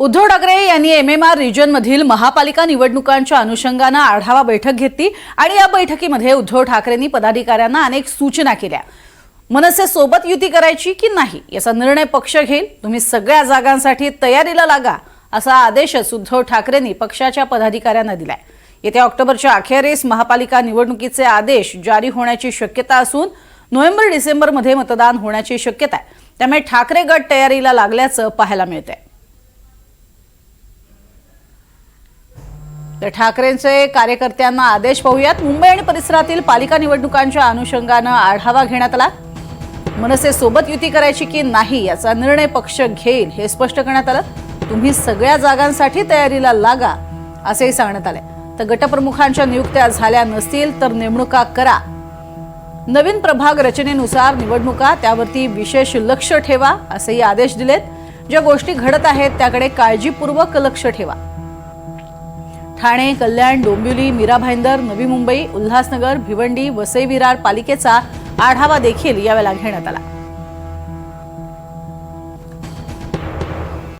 उद्धव ठाकरे यांनी M M R रिजनमधील महापालिका निवडणुकांच्या अनुषंगानं आढावा बैठक घेतली आणि या बैठकीमध्ये उद्धव ठाकरेंनी पदाधिकाऱ्यांना अनेक सूचना केल्या. मनसे सोबत युती करायची की नाही याचा निर्णय पक्ष घेईल. तुम्ही सगळ्या जागांसाठी तयारीला लागा असा आदेशच उद्धव ठाकरेंनी पक्षाच्या पदाधिकाऱ्यांना दिलाय. येत्या ऑक्टोबरच्या अखेरीस महापालिका निवडणुकीचे आदेश जारी होण्याची शक्यता असून नोव्हेंबर डिसेंबरमध्ये मतदान होण्याची शक्यता आहे. त्यामुळे ठाकरे गट तयारीला लागल्याचं पाहायला मिळतंय. तर ठाकरेंचे कार्यकर्त्यांना आदेश पाहूयात. मुंबई आणि परिसरातील पालिका निवडणुकांच्या अनुषंगानं आढावा घेण्यात आला. मनसे सोबत युती करायची की नाही याचा निर्णय पक्ष घेईल हे स्पष्ट करण्यात आलं. तुम्ही सगळ्या जागांसाठी तयारीला लागा असेही सांगण्यात आले तर गटप्रमुखांच्या नियुक्त्या झाल्या नसतील तर नेमणुका करा. नवीन प्रभाग रचनेनुसार निवडणुका त्यावरती विशेष लक्ष ठेवा असेही आदेश दिलेत. ज्या गोष्टी घडत आहेत त्याकडे काळजीपूर्वक लक्ष ठेवा. ठाणे कल्याण डोंबिवली मीरा भाईंदर नवी मुंबई उल्हासनगर भिवंडी वसई विरार पालिकेचा आढावा देखील यावेळेला घेण्यात आला.